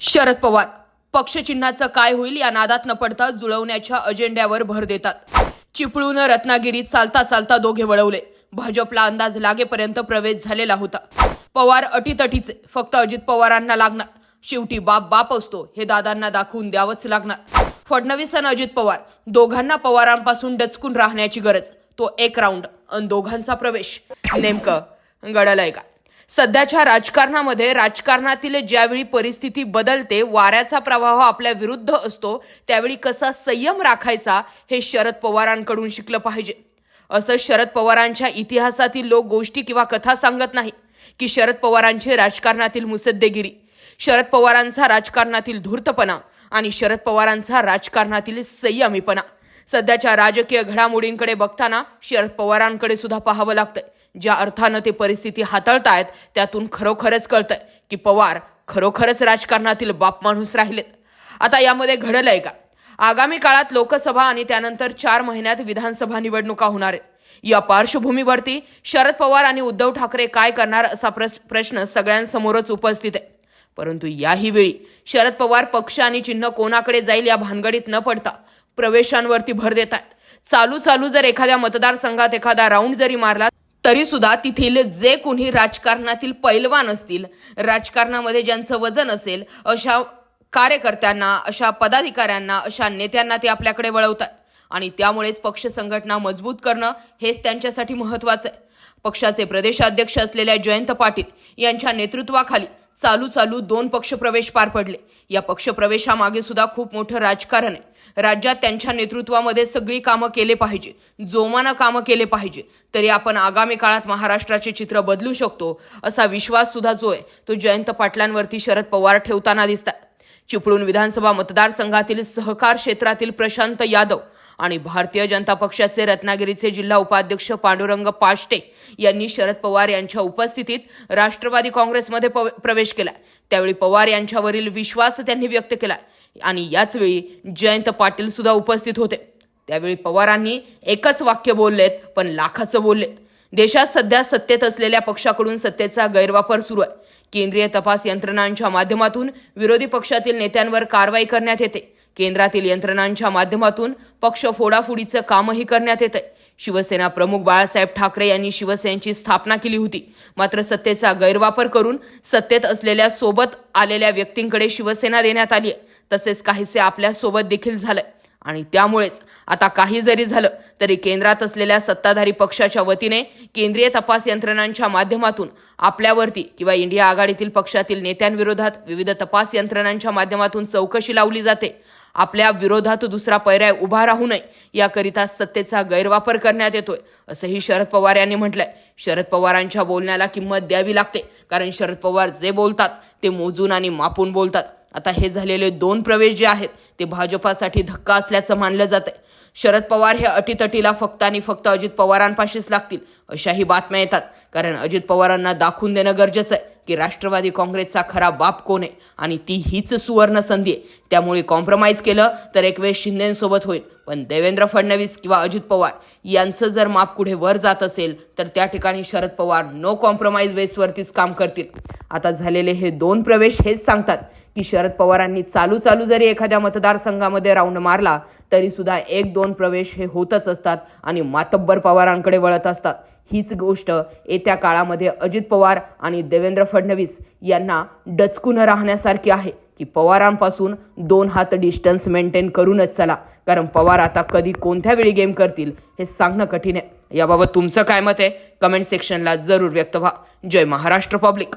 शरद पवार. पक्षचिन्हाचं काय होईल या नादात न पडता जुळवण्याच्या अजेंड्यावर भर देतात. चिपळून रत्नागिरीत चालता चालता दोघे वळवले. भाजपला अंदाज लागेपर्यंत प्रवेश झालेला होता. पवार अटीतटीचे फक्त अजित पवारांना लागणार. शेवटी बाप बाप असतो हे दादांना दाखवून द्यावंच लागणार. फडणवीस आणि अजित पवार दोघांना पवारांपासून डचकून राहण्याची गरज. तो एक राऊंड अन दोघांचा प्रवेश. नेमकं गडालय का सध्याच्या राजकारणामध्ये राजकारणातील ज्यावेळी परिस्थिती बदलते वाऱ्याचा प्रवाह आपल्या विरुद्ध असतो त्यावेळी कसा संयम राखायचा हे शरद पवारांकडून शिकलं पाहिजे. असं शरद पवारांच्या इतिहासातील लोक गोष्टी किंवा कथा सांगत नाही की शरद पवारांची राजकारणातील मुसद्देगिरी शरद पवारांचा राजकारणातील धूर्तपणा आणि शरद पवारांचा राजकारणातील संयमीपणा. सध्याच्या राजकीय घडामोडींकडे बघताना शरद पवारांकडे सुद्धा पाहावं लागतंय. ज्या अर्थानं ते परिस्थिती हाताळतायत त्यातून खरोखरच कळतंय की पवार खरोखरच राजकारणातील बाप माणूस राहिलेत. आता यामध्ये घडलंय का? आगामी काळात लोकसभा आणि त्यानंतर चार महिन्यात विधानसभा निवडणुका होणार आहेत. या पार्श्वभूमीवरती शरद पवार आणि उद्धव ठाकरे काय करणार असा प्रश्न सगळ्यांसमोरच उपस्थित आहे. परंतु याही वेळी शरद पवार पक्ष आणि चिन्ह कोणाकडे जाईल या भानगडीत न पडता प्रवेशांवरती भर देतात चालू चालू जर एखाद्या मतदारसंघात एखादा राऊंड जरी मारला तरी सुद्धा तेथील जे कोणी राजकारणातील पैलवान असतील राजकारणामध्ये ज्यांचं वजन असेल अशा कार्यकर्त्यांना अशा पदाधिकाऱ्यांना अशा नेत्यांना ते आपल्याकडे वळवतात. आणि त्यामुळेच पक्ष संघटना मजबूत करणं हेच त्यांच्यासाठी महत्वाचं आहे. पक्षाचे प्रदेशाध्यक्ष असलेल्या जयंत पाटील यांच्या नेतृत्वाखाली चालू चालू दोन पक्षप्रवेश पार पडले. या पक्षप्रवेशामागे सुद्धा खूप मोठं राजकारण आहे. राज्यात त्यांच्या नेतृत्वामध्ये सगळी कामं केले पाहिजे. जोमानं कामं केले पाहिजे. तरी आपण आगामी काळात महाराष्ट्राचे चित्र बदलू शकतो असा विश्वास सुद्धा जो आहे तो जयंत पाटलांवरती शरद पवार ठेवताना दिसतात. चिपळूण विधानसभा मतदारसंघातील सहकार क्षेत्रातील प्रशांत यादव आणि भारतीय जनता पक्षाचे रत्नागिरीचे जिल्हा उपाध्यक्ष पांडुरंग पाष्टे यांनी शरद पवार यांच्या उपस्थितीत राष्ट्रवादी काँग्रेसमध्ये प्रवेश केला त्यावेळी पवार यांच्यावरील विश्वास त्यांनी व्यक्त केला आणि याचवेळी जयंत पाटील सुद्धा उपस्थित होते. त्यावेळी पवारांनी एकच वाक्य बोललेत पण लाखाचं बोललेत. देशात सध्या सत्तेत असलेल्या पक्षाकडून सत्तेचा गैरवापर सुरू आहे. केंद्रीय तपास यंत्रणांच्या माध्यमातून विरोधी पक्षातील नेत्यांवर कारवाई करण्यात येते. केंद्रातील यंत्रणांच्या माध्यमातून पक्ष फोडाफोडीचं कामही करण्यात येतं शिवसेना प्रमुख बाळासाहेब ठाकरे यांनी शिवसेनेची स्थापना केली होती. मात्र सत्तेचा गैरवापर करून सत्तेत असलेल्या सोबत आलेल्या व्यक्तींकडे शिवसेना देण्यात आली आहे तसेच काहीसे आपल्यासोबत देखील झालंय. आणि त्यामुळेच आता काही जरी झालं तरी केंद्रात असलेल्या सत्ताधारी पक्षाच्या वतीने केंद्रीय तपास यंत्रणांच्या माध्यमातून आपल्यावरती किंवा इंडिया आघाडीतील पक्षातील नेत्यांविरोधात विविध तपास यंत्रणांच्या माध्यमातून चौकशी लावली जाते. आपल्या विरोधात दुसरा पर्याय उभा राहू नये याकरिता सत्तेचा गैरवापर करण्यात येतोय असंही शरद पवार यांनी म्हटलंय. शरद पवारांच्या बोलण्याला किंमत द्यावी लागते कारण शरद पवार जे बोलतात ते मोजून आणि मापून बोलतात. आता हे झालेले दोन प्रवेश जे आहेत ते भाजपासाठी धक्का असल्याचं मानलं जात आहे शरद पवार हे अटीतटीला फक्त आणि फक्त अजित पवारांपाशीच लागतील अशाही बातम्या येतात. कारण अजित पवारांना दाखवून देणं गरजेचं आहे की राष्ट्रवादी काँग्रेसचा खरा बाप कोण आहे? आणि ती हीच सुवर्ण संधी आहे. त्यामुळे कॉम्प्रोमाइज केलं तर एक वेळ शिंदेसोबत होईल. पण देवेंद्र फडणवीस किंवा अजित पवार यांचं जर माप कुठे वर जात असेल तर त्या ठिकाणी शरद पवार नो कॉम्प्रोमाइज बेसवरतीच काम करतील. आता झालेले हे दोन प्रवेश हेच सांगतात की शरद पवारांनी चालू चालू जरी एखाद्या मतदारसंघामध्ये राऊंड मारला तरी सुद्धा एक दोन प्रवेश हे होतच असतात आणि मातब्बर पवारांकडे वळत असतात. हीच गोष्ट येत्या काळामध्ये अजित पवार आणि देवेंद्र फडणवीस यांना डचकून राहण्यासारखी आहे की पवारांपासून दोन हात डिस्टन्स मेंटेन करूनच चला. कारण पवार आता कधी कोणत्या वेळी गेम करतील हे सांगणं कठीण आहे. याबाबत तुमचं काय मत आहे? कमेंट सेक्शनला जरूर व्यक्त व्हा. जय महाराष्ट्र पब्लिक